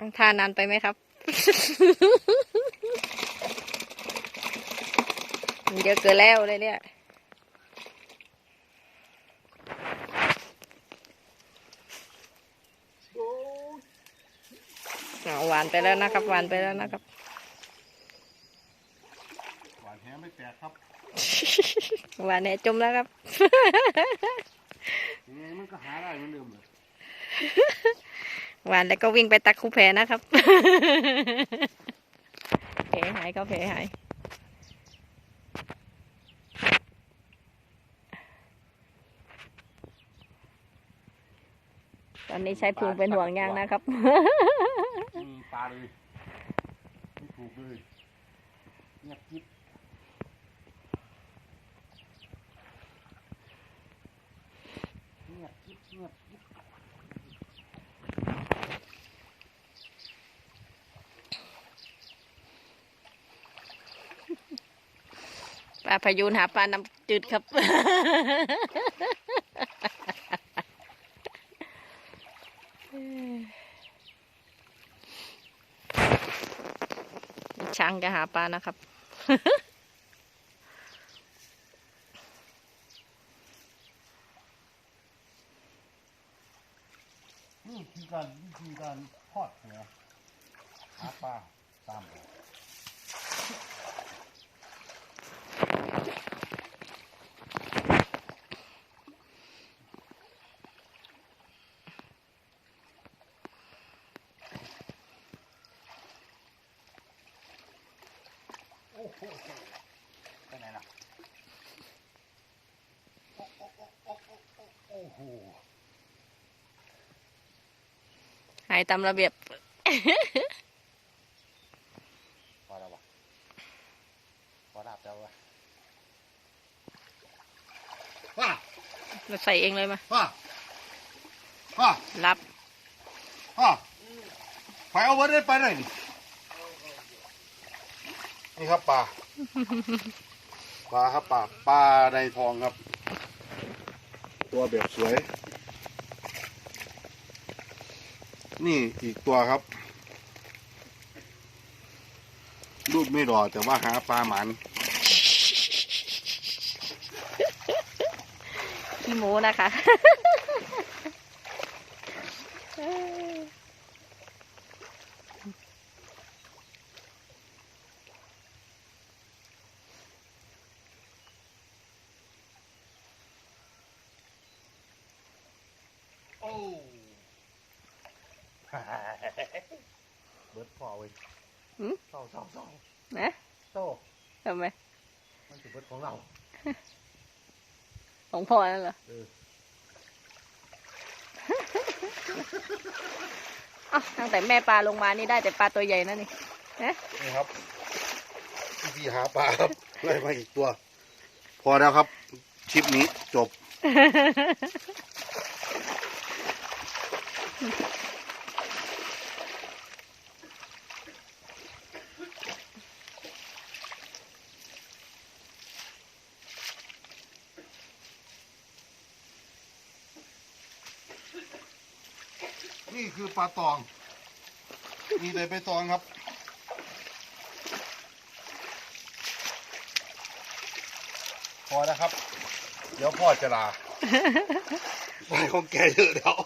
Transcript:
ตั้งท่านานไปไหมครับ มันเยอะเกินแล้วเลยเนี่ยเอาหวานไปแล้วนะครับ หวานไปแล้วนะครับ หวานแหไม่แตกครับ หวานเนี่ยจมแล้วครับยังไงมันก็หาได้เหมือนเดิมเลย หวานแล้วก็วิ่งไปตักคู่แพนะครับแผลหายก็แผลหายตอนนี้ใช้พุงเป็นห่วงยางนะครับปลาเลยม่ถูกเลยเงียบกิ๊บเงียบกิ๊บเงียบกิ๊บ ปลาพยูนหาปลาน้ำจืดครับ ช้างจะหาปลานะครับ นี่คือการวิธีการทอดหัวหาปลาตาม หัวโอ้โหไปไหนล่ะโอ้โอ้โอ้โอ้โอ้โอ้โอ้โหหายตามระเบียบ พอแล้ววะพอรับแล้ววะว้าเราใส่เองเลยมาว้าว้ารับว้าไปเอาไว้ได้ไปไหนนี่ นี่ครับปลา ปลาครับปลาปลาในทองครับ ตัวแบบสวย นี่อีกตัวครับ รูปไม่รอแต่ว่าหาปลาหมันขี้หมูนะคะ เบิดพอเว้ยหืม เศร้าเศร้าเศร้านะโต้ทำไมมันจะเบิดของเรา ของพ่อนั่นเหรอเออ อ้าวตั้งแต่แม่ปลาลงมานี่ได้แต่ปลาตัวใหญ่นะนี่นี่ครับวิธีหาปลาครับได้มาอีกตัว พอแล้วครับคลิปนี้จบ นี่คือปลาตอง มีแต่ใบตองครับ พอแล้วครับ เดี๋ยวพ่อจะลา ไปของแกเยอะแล้ว